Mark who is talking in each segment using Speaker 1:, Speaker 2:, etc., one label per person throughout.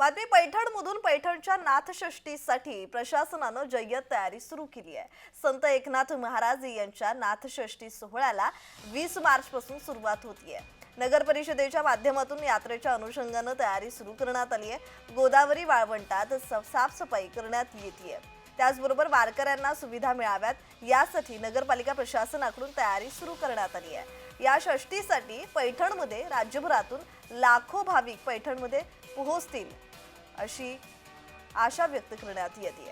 Speaker 1: मात्र पैठणमधून पैठणच्या नाथषष्टीसाठी प्रशासनानं जय्यत तयारी सुरू केली आहे. संत एकनाथ महाराज यांच्या नाथषष्टी सोहळ्याला वीस मार्च पासून सुरुवात होतीये. नगर परिषदेच्या माध्यमातून यात्रेच्या अनुषंगानं तयारी सुरू करण्यात आली आहे गोदावरी वाळवंटात स- साफसफाई करण्यात येते त्याचबरोबर वारकऱ्यांना सुविधा मिळाव्यात. यासाठी नगरपालिका प्रशासनाकडून तयारी सुरू करण्यात आली आहे या षष्टीसाठी पैठणमध्ये राज्यभरातून लाखो भाविक पैठणमध्ये पोहोचतील. अशी आशा व्यक्त करण्यात येते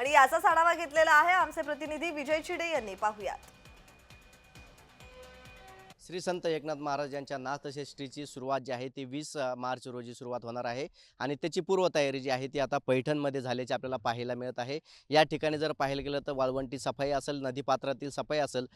Speaker 1: आणि याचाच आढावा घेतलेला आहे आमचे प्रतिनिधी विजय चिडे यांनी. पाहुयात.
Speaker 2: श्री संत एकनाथ महाराज यांच्या सुरुवात जी आहे ती वीस मार्च रोजी सुरुवात होणार आहे. आणि त्याची पूर्वतयारी जी आहे ती आता पैठणमध्ये झाल्याची आपल्याला पाहायला मिळत आहे. या ठिकाणी जर पाहायला गेलं तर वाळवंटी सफाई असेल नदीपात्रातील सफाई असेल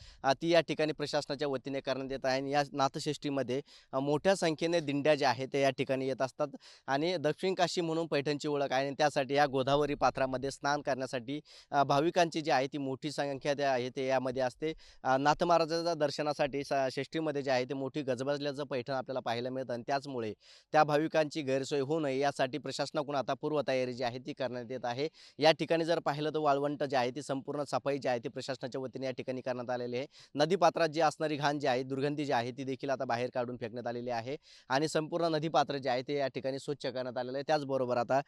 Speaker 2: ती या ठिकाणी प्रशासनाच्या वतीने करण्यात येत आहे. आणि या नाथषष्ठीमध्ये मोठ्या संख्येने दिंड्या ज्या आहेत ते या ठिकाणी येत असतात. आणि दक्षिण काशी म्हणून पैठणची ओळख आहे. आणि त्यासाठी या गोदावरी पात्रामध्ये स्नान करण्यासाठी भाविकांची जी आहे ती मोठी संख्या आहे ते यामध्ये असते. नाथ महाराजाच्या दर्शनासाठी स षष्टीमध्ये जे आहे ते मोठी गजबजल्याचं पैठण आपल्याला पाहायला मिळतं आणि त्याचमुळे त्या भाविकांची गैरसोय होऊ नये यासाठी प्रशासनाकडून आता पूर्वतयारी जी आहे ती करण्यात येत आहे. या ठिकाणी जर पाहिलं तर वाळवंट जे आहे ती संपूर्ण सफाई जी आहे ती प्रशासनाच्या वतीने या ठिकाणी करण्यात आलेली आहे. नदीपात्रात जी असणारी घाण जी आहे दुर्गंधी जी आहे ती देखील आता बाहेर काढून फेकण्यात आलेली आहे आणि संपूर्ण नदीपात्र जे आहे ते या ठिकाणी स्वच्छ करण्यात आलेलं आहे. त्याचबरोबर आता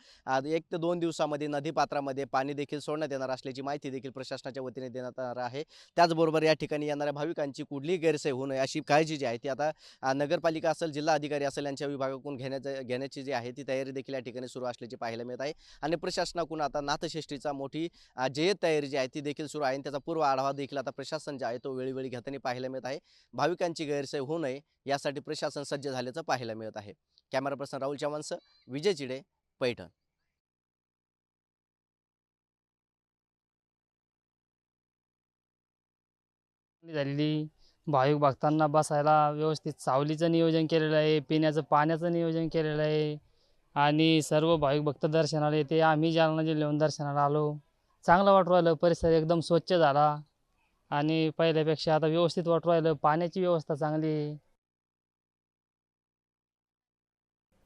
Speaker 2: एक ते दोन दिवसामध्ये नदीपात्रामध्ये पाणी देखील सोडण्यात येणार असल्याची माहिती देखील प्रशासनाच्या वतीने देण्यात येणार आहे. त्याचबरोबर या ठिकाणी येणाऱ्या भाविकांची कुठलीही गैरसोय होऊ नये अशी काळजी जी आहे ती आता नगरपालिका असेल जिल्हा अधिकारी असेल यांच्या विभागाकडून घेण्याचं घेण्याची जी आहे ती तयारी देखील या ठिकाणी सुरू असल्याची पाहायला मिळत आहे. आणि प्रशासनाकडून आता नाथषष्ठीचा मोठी अ, जय्यत तयारी जी आहे ती देखील सुरू आहे. आणि त्याचा पूर्व आढावा देखील आता प्रशासन जे आहे तो वेळोवेळी घेताना पाहायला मिळत आहे. भाविकांची गैरसोय होऊ नये यासाठी प्रशासन सज्ज झाल्याचं पाहायला मिळत आहे. कॅमेरा पर्सन राहुल चव्हाणसह विजय चिडे पैठण.
Speaker 3: झालेली भाविक भक्तांना बसायला व्यवस्थित सावलीचं नियोजन केलेलं आहे पिण्याचं पाण्याचं नियोजन केलेलं आहे आणि सर्व भाविक भक्त दर्शनाला येते. आम्ही जालना जिल्ह्याहून दर्शनाला आलो. चांगलं वाटू राहिलं परिसर एकदम स्वच्छ झाला आणि पहिल्यापेक्षा आता व्यवस्थित वाटू राहिलं. पाण्याची व्यवस्था चांगली आहे.